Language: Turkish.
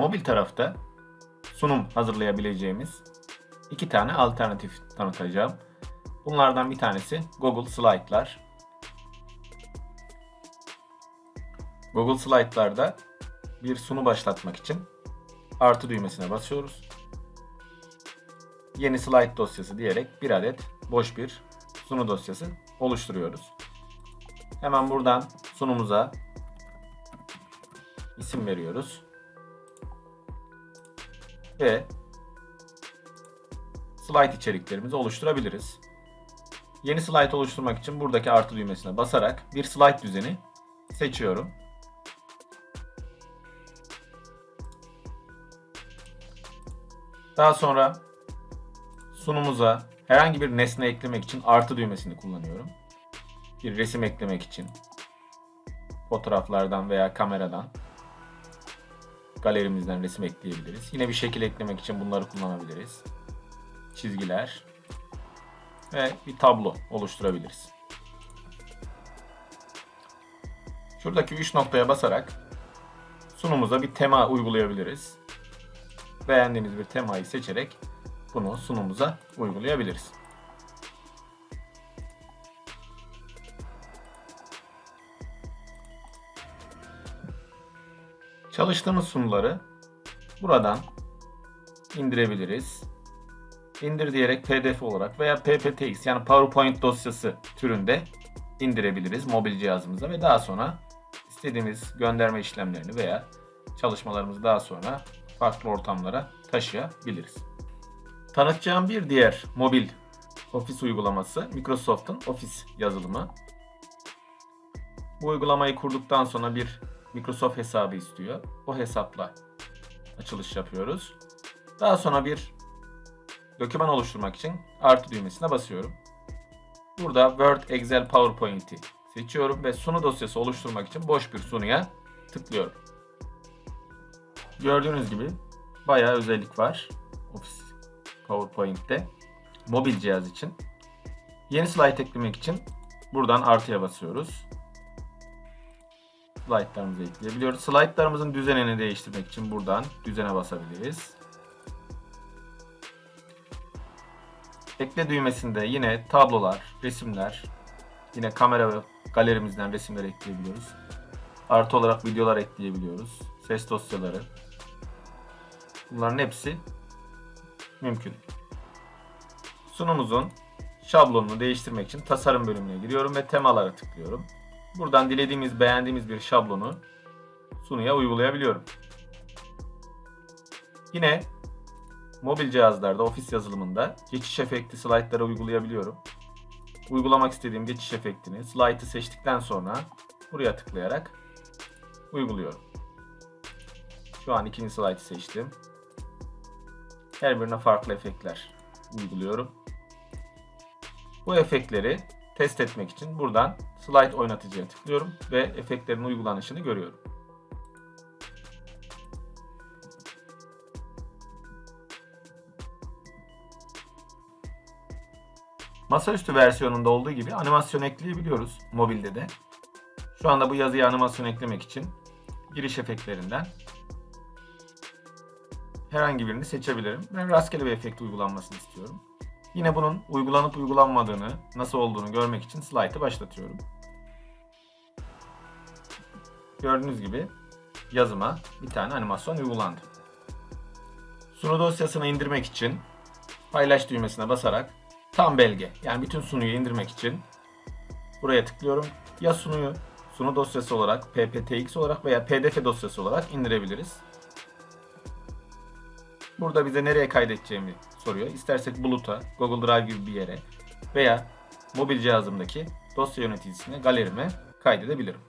Mobil tarafta sunum hazırlayabileceğimiz iki tane alternatif tanıtacağım. Bunlardan bir tanesi Google Slide'lar. Google Slide'larda bir sunu başlatmak için artı düğmesine basıyoruz. Yeni slide dosyası diyerek bir adet boş bir sunu dosyası oluşturuyoruz. Hemen buradan sunumuza isim veriyoruz. Ve slide içeriklerimizi oluşturabiliriz. Yeni slide oluşturmak için buradaki artı düğmesine basarak bir slide düzeni seçiyorum. Daha sonra sunumuza herhangi bir nesne eklemek için artı düğmesini kullanıyorum. Bir resim eklemek için fotoğraflardan veya kameradan galerimizden resim ekleyebiliriz. Yine bir şekil eklemek için bunları kullanabiliriz. Çizgiler ve bir tablo oluşturabiliriz. Şuradaki 3 noktaya basarak sunumuza bir tema uygulayabiliriz. Beğendiğimiz bir temayı seçerek bunu sunumuza uygulayabiliriz. Çalıştığımız sunuları buradan indirebiliriz. İndir diyerek PDF olarak veya PPTX yani PowerPoint dosyası türünde indirebiliriz mobil cihazımıza ve daha sonra istediğimiz gönderme işlemlerini veya çalışmalarımızı daha sonra farklı ortamlara taşıyabiliriz. Tanıtacağım bir diğer mobil ofis uygulaması Microsoft'un Office yazılımı. Bu uygulamayı kurduktan sonra bir Microsoft hesabı istiyor. O hesapla açılış yapıyoruz. Daha sonra bir doküman oluşturmak için artı düğmesine basıyorum. Burada Word, Excel, PowerPoint'i seçiyorum ve sunu dosyası oluşturmak için boş bir sunuya tıklıyorum. Gördüğünüz gibi bayağı özellik var Office PowerPoint'te mobil cihaz için. Yeni slide eklemek için buradan artıya basıyoruz. Slide'larımızı ekleyebiliyoruz. Slide'larımızın düzenini değiştirmek için buradan düzene basabiliriz. Ekle düğmesinde yine tablolar, resimler, yine kamera ve galerimizden resimler ekleyebiliyoruz. Artı olarak videolar ekleyebiliyoruz. Ses dosyaları. Bunların hepsi mümkün. Sunumuzun şablonunu değiştirmek için tasarım bölümüne giriyorum ve temalara tıklıyorum. Buradan dilediğimiz, beğendiğimiz bir şablonu sunuya uygulayabiliyorum. Yine mobil cihazlarda, ofis yazılımında geçiş efekti slaytlara uygulayabiliyorum. Uygulamak istediğim geçiş efektini slaytı seçtikten sonra buraya tıklayarak uyguluyorum. Şu an ikinci slaytı seçtim. Her birine farklı efektler uyguluyorum. Bu efektleri test etmek için buradan slide oynatıcıya tıklıyorum ve efektlerin uygulanışını görüyorum. Masaüstü versiyonunda olduğu gibi animasyon ekleyebiliyoruz mobilde de. Şu anda bu yazıya animasyon eklemek için giriş efektlerinden herhangi birini seçebilirim. Ben rastgele bir efekt uygulanmasını istiyorum. Yine bunun uygulanıp uygulanmadığını, nasıl olduğunu görmek için slide'ı başlatıyorum. Gördüğünüz gibi yazıma bir tane animasyon uygulandı. Sunu dosyasını indirmek için paylaş düğmesine basarak tam belge yani bütün sunuyu indirmek için buraya tıklıyorum. Ya sunuyu sunu dosyası olarak, PPTX olarak veya PDF dosyası olarak indirebiliriz. Burada bize nereye kaydedeceğimi soruyor. İstersek Bulut'a, Google Drive gibi bir yere veya mobil cihazımdaki dosya yöneticisine, galerime kaydedebilirim.